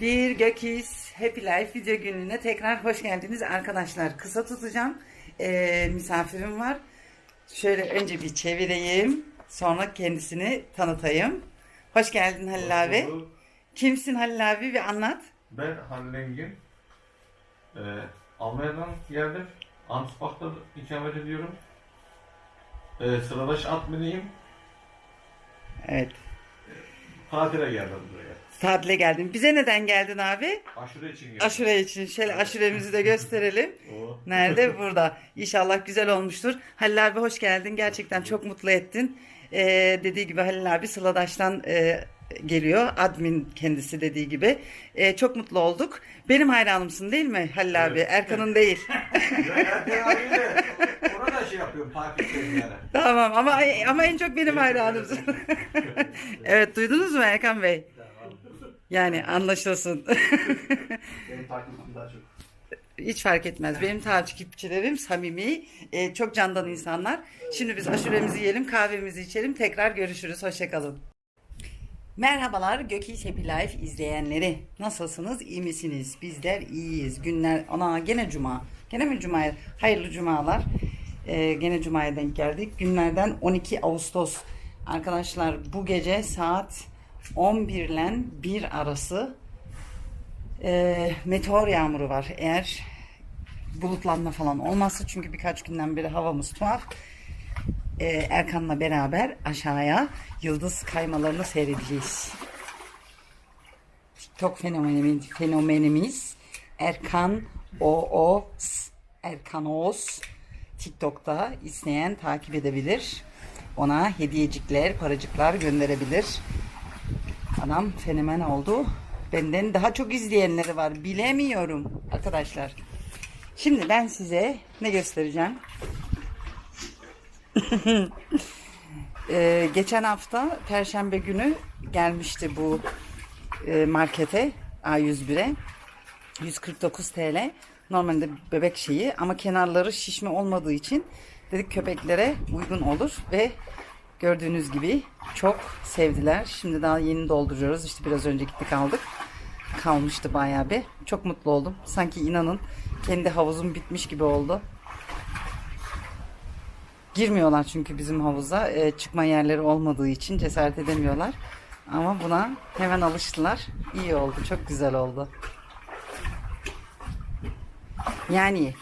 Bir Gökis Happy Life video gününe tekrar hoş geldiniz arkadaşlar. Kısa tutacağım. Ee, misafirim var. Şöyle önce bir çevireyim. Sonra kendisini tanıtayım. Hoş geldin Halil abi. Bulduk. Kimsin Halil abi bir anlat. Ben Halil Engin. Ee, Almanya'dan geldim. Ansbach'ta ikamet ediyorum. Ee, sıradaş adminiyim. Evet. Tatile geldim buraya. Tatile geldin. Bize neden geldin abi? Aşure için geldim. Aşure için. Şöyle aşuremizi de gösterelim. Nerede? Burada. İnşallah güzel olmuştur. Halil abi hoş geldin. Gerçekten çok mutlu ettin. Ee, dediği gibi Halil abi Sıladaş'tan e, geliyor. Admin kendisi dediği gibi. Ee, çok mutlu olduk. Benim hayranımsın değil mi Halil abi? Erkan'ın değil. Ya Erken abiyle ona da şey yapıyorum takipçiyim yani. tamam ama ama en çok benim hayranımsın. evet duydunuz mu Erkan Bey? Yani anlaşılsın. Benim takipçim daha çok. Hiç fark etmez. Benim takipçilerim samimi, e, çok candan insanlar. Şimdi biz aşuremizi yiyelim, kahvemizi içelim. Tekrar görüşürüz. Hoşçakalın. Merhabalar Gökis Happy Life izleyenleri. Nasılsınız? İyi misiniz? Bizler iyiyiz. Günler, ana gene cuma. Gene mi cuma? Hayırlı cumalar. E, gene cumaya denk geldik. Günlerden 12 Ağustos. Arkadaşlar bu gece saat 11 ile 1 arası e, meteor yağmuru var. Eğer bulutlanma falan olmazsa çünkü birkaç günden beri havamız tuhaf. E, Erkan'la beraber aşağıya yıldız kaymalarını seyredeceğiz. TikTok fenomenimiz, fenomenimiz Erkan OO Erkan Oğuz TikTok'ta isteyen takip edebilir. Ona hediyecikler, paracıklar gönderebilir. Adam fenomen oldu. Benden daha çok izleyenleri var. Bilemiyorum arkadaşlar. Şimdi ben size ne göstereceğim? Ee, geçen hafta Perşembe günü gelmişti bu e, markete A101'e. 149 TL. Normalde bebek şeyi ama kenarları şişme olmadığı için dedik köpeklere uygun olur ve gördüğünüz gibi çok sevdiler. Şimdi daha yeni dolduruyoruz. İşte biraz önce gittik aldık. Kalmıştı bayağı bir. Çok mutlu oldum. Sanki inanın kendi havuzum bitmiş gibi oldu. Girmiyorlar çünkü bizim havuza. Ee, çıkma yerleri olmadığı için cesaret edemiyorlar. Ama buna hemen alıştılar. İyi oldu. Çok güzel oldu. Yani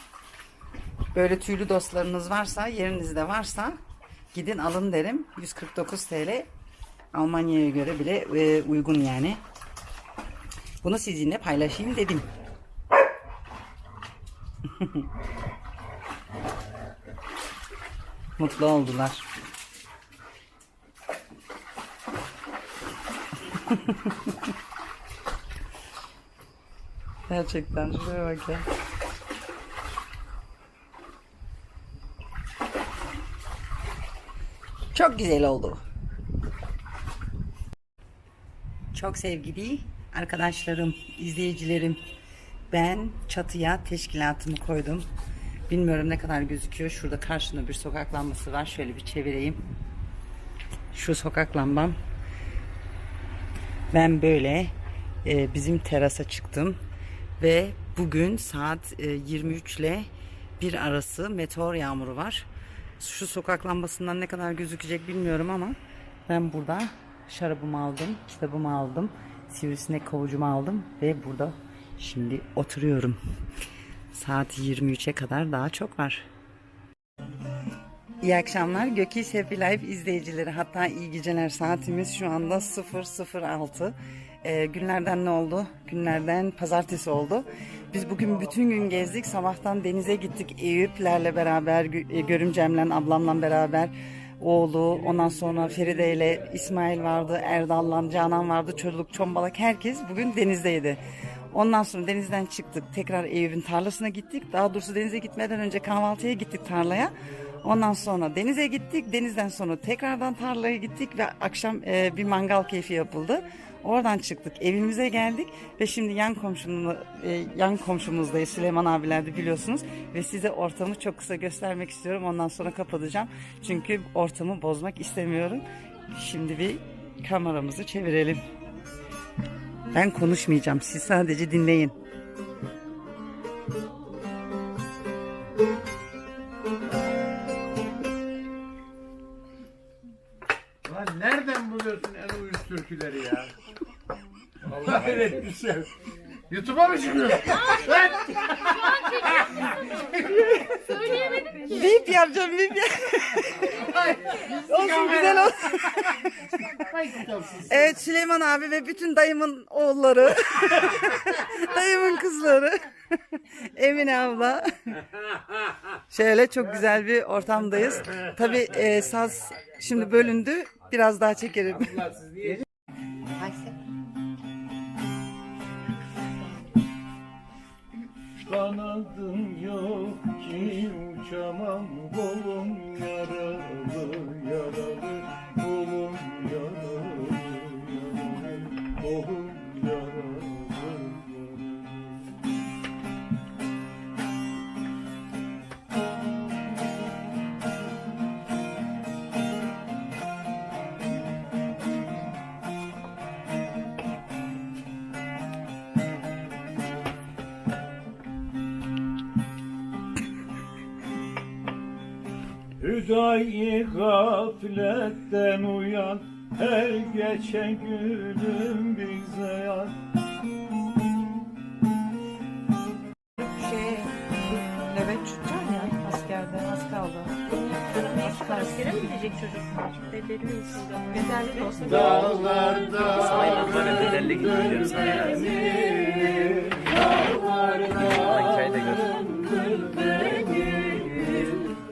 böyle tüylü dostlarınız varsa, yerinizde varsa gidin alın derim. 149 TL Almanya'ya göre bile e, uygun yani. Bunu sizinle paylaşayım dedim. Mutlu oldular. Gerçekten şuraya bak ya. Çok güzel oldu. Çok sevgili arkadaşlarım, izleyicilerim. Ben çatıya teşkilatımı koydum. Bilmiyorum ne kadar gözüküyor. Şurada karşında bir sokak lambası var. Şöyle bir çevireyim. Şu sokak lambam. Ben böyle e, bizim terasa çıktım ve bugün saat e, 23 ile 1 arası meteor yağmuru var. Şu sokak lambasından ne kadar gözükecek bilmiyorum ama ben burada şarabımı aldım, kitabımı aldım, sivrisinek kovucumu aldım ve burada şimdi oturuyorum. Saat 23'e kadar daha çok var. İyi akşamlar Gökis Happy Life izleyicileri hatta iyi geceler saatimiz şu anda 006 ee, günlerden ne oldu? Günlerden pazartesi oldu. Biz bugün bütün gün gezdik sabahtan denize gittik Eyüp'lerle beraber e, görümcemle ablamla beraber oğlu ondan sonra Feride ile İsmail vardı Erdal'la Canan vardı çocuk çombalak herkes bugün denizdeydi. Ondan sonra denizden çıktık. Tekrar Eyüp'ün tarlasına gittik. Daha doğrusu denize gitmeden önce kahvaltıya gittik tarlaya. Ondan sonra denize gittik. Denizden sonra tekrardan tarlaya gittik ve akşam e, bir mangal keyfi yapıldı. Oradan çıktık. Evimize geldik ve şimdi yan komşumuz e, yan komşumuzdayız. Süleyman abiler de biliyorsunuz ve size ortamı çok kısa göstermek istiyorum. Ondan sonra kapatacağım. Çünkü ortamı bozmak istemiyorum. Şimdi bir kameramızı çevirelim. Ben konuşmayacağım. Siz sadece dinleyin. Lan nereden buluyorsun türküleri ya? Allah bir şey. YouTube'a mı çıkıyorsun? Lan! Söyleyemedim ki. Bip yapacağım bip yap. olsun güzel olsun. Evet Süleyman abi ve bütün dayımın oğulları. dayımın kızları. Emine abla. Şöyle çok güzel bir ortamdayız. Tabii e, saz şimdi bölündü. Biraz daha çekerim. Kanadım yok ki uçamam kolum yaralı yaralı Hüdayi gafletten uyan Her geçen günüm bize yan Şey, nöbet tutacağım ya askerde az kaldı. Askere mi gidecek çocuklar? Bedelliyiz. Bedelli de olsa Dağlarda bedelli gidiyoruz gör.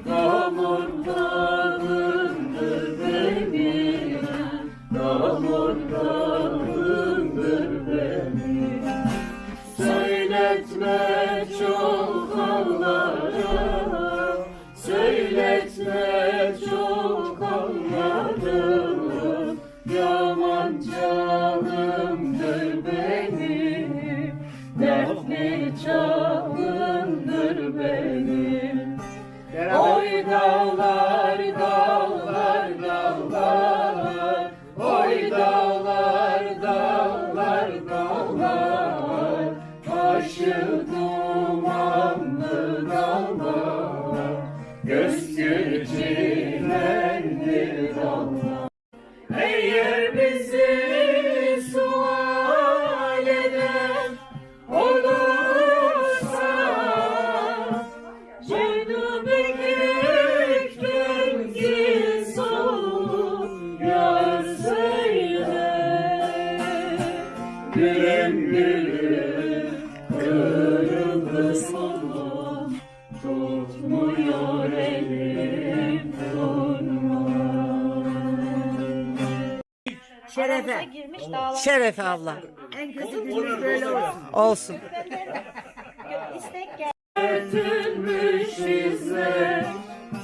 como un no Şerefe. girmiş dağlar. Şerefe abla. En kötü günümüz böyle olsun. Olsun. İstek gel. Örtülmüş izler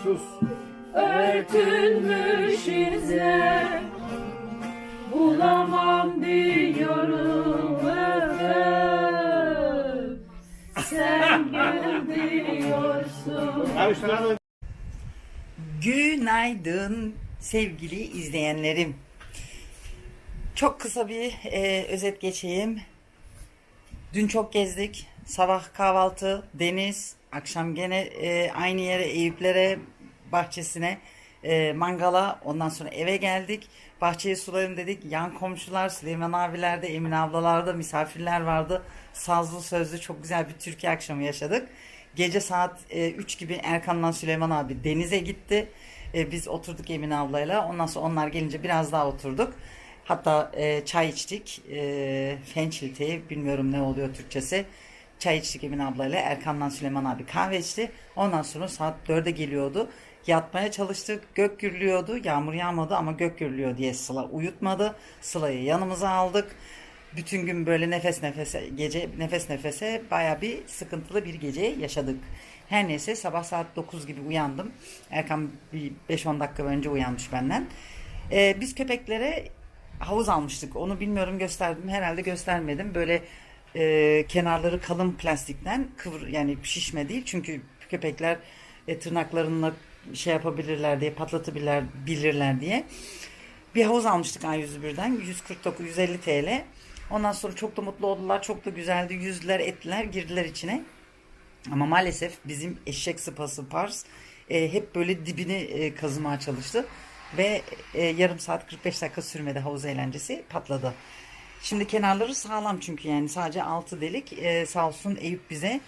Sus Örtülmüş izler Bulamam diyorum öf Sen gül diyorsun Günaydın sevgili izleyenlerim. Çok kısa bir e, özet geçeyim. Dün çok gezdik. Sabah kahvaltı, deniz, akşam gene e, aynı yere Eyüplere bahçesine e, mangala ondan sonra eve geldik. Bahçeyi sulayalım dedik. Yan komşular Süleyman abiler de Emine ablalar da misafirler vardı. Sazlı sözlü çok güzel bir Türkiye akşamı yaşadık. Gece saat e, 3 gibi Erkan'la Süleyman abi denize gitti. E, biz oturduk Emine ablayla. Ondan sonra onlar gelince biraz daha oturduk. Hatta e, çay içtik. E, Fençilte'yi bilmiyorum ne oluyor Türkçesi. Çay içtik Emine ablayla. Erkan'la Süleyman abi kahve içti. Ondan sonra saat 4'e geliyordu. Yatmaya çalıştık. Gök gürlüyordu. Yağmur yağmadı ama gök gürlüyor diye Sıla uyutmadı. Sıla'yı yanımıza aldık. Bütün gün böyle nefes nefese gece nefes nefese baya bir sıkıntılı bir gece yaşadık. Her neyse sabah saat 9 gibi uyandım. Erkan bir 5-10 dakika önce uyanmış benden. Ee, biz köpeklere havuz almıştık. Onu bilmiyorum gösterdim. Herhalde göstermedim. Böyle e, kenarları kalın plastikten kıvır yani şişme değil. Çünkü köpekler e, tırnaklarını şey yapabilirler diye patlatabilirler bilirler diye. Bir havuz almıştık A101'den 149 150 TL. Ondan sonra çok da mutlu oldular. Çok da güzeldi. Yüzdüler, ettiler, girdiler içine. Ama maalesef bizim eşek sıpası Pars e, hep böyle dibini e, kazımaya çalıştı. Ve e, yarım saat 45 dakika sürmedi havuz eğlencesi patladı. Şimdi kenarları sağlam çünkü yani sadece altı delik. E, sağ olsun Eyüp bize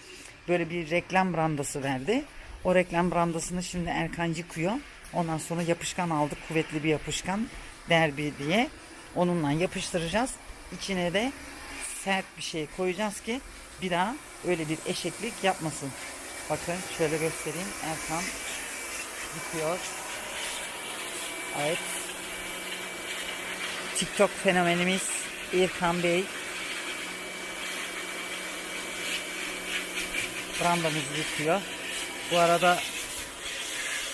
böyle bir reklam brandası verdi. O reklam brandasını şimdi Erkan yıkıyor. Ondan sonra yapışkan aldık. Kuvvetli bir yapışkan derbi diye. Onunla yapıştıracağız. İçine de sert bir şey koyacağız ki bir daha öyle bir eşeklik yapmasın. Bakın şöyle göstereyim. Erkan yıkıyor. Evet. TikTok fenomenimiz İrkan Bey. Brandamızı yıkıyor. Bu arada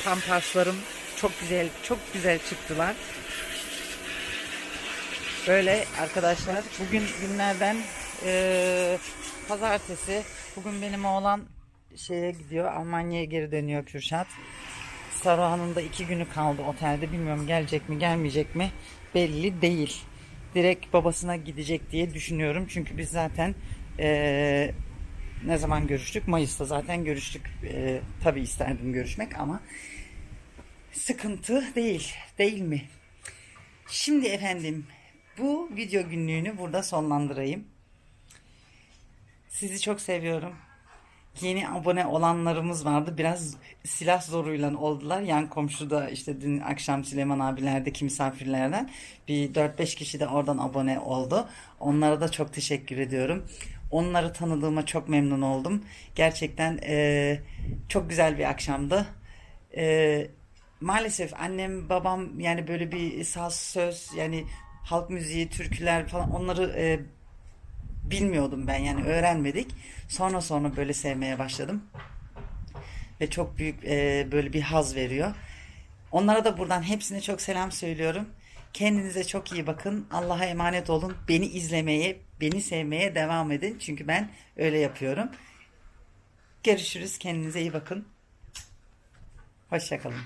pamparslarım çok güzel, çok güzel çıktılar. Böyle arkadaşlar bugün günlerden eee, pazartesi. Bugün benim oğlan şeye gidiyor Almanya'ya geri dönüyor Kürşat. Saruhan'ın da iki günü kaldı otelde. Bilmiyorum gelecek mi gelmeyecek mi belli değil. Direkt babasına gidecek diye düşünüyorum. Çünkü biz zaten eee, ne zaman görüştük? Mayıs'ta zaten görüştük. Eee tabii isterdim görüşmek ama sıkıntı değil. Değil mi? Şimdi efendim bu video günlüğünü burada sonlandırayım. Sizi çok seviyorum. Yeni abone olanlarımız vardı. Biraz silah zoruyla oldular. Yan komşuda işte dün akşam Süleyman abilerdeki misafirlerden bir 4-5 kişi de oradan abone oldu. Onlara da çok teşekkür ediyorum. Onları tanıdığıma çok memnun oldum. Gerçekten eee, çok güzel bir akşamdı. Eee, maalesef annem babam yani böyle bir saz söz yani halk müziği türküler falan onları e, bilmiyordum ben yani öğrenmedik. Sonra sonra böyle sevmeye başladım. Ve çok büyük e, böyle bir haz veriyor. Onlara da buradan hepsine çok selam söylüyorum. Kendinize çok iyi bakın. Allah'a emanet olun. Beni izlemeye, beni sevmeye devam edin. Çünkü ben öyle yapıyorum. Görüşürüz. Kendinize iyi bakın. Hoşçakalın.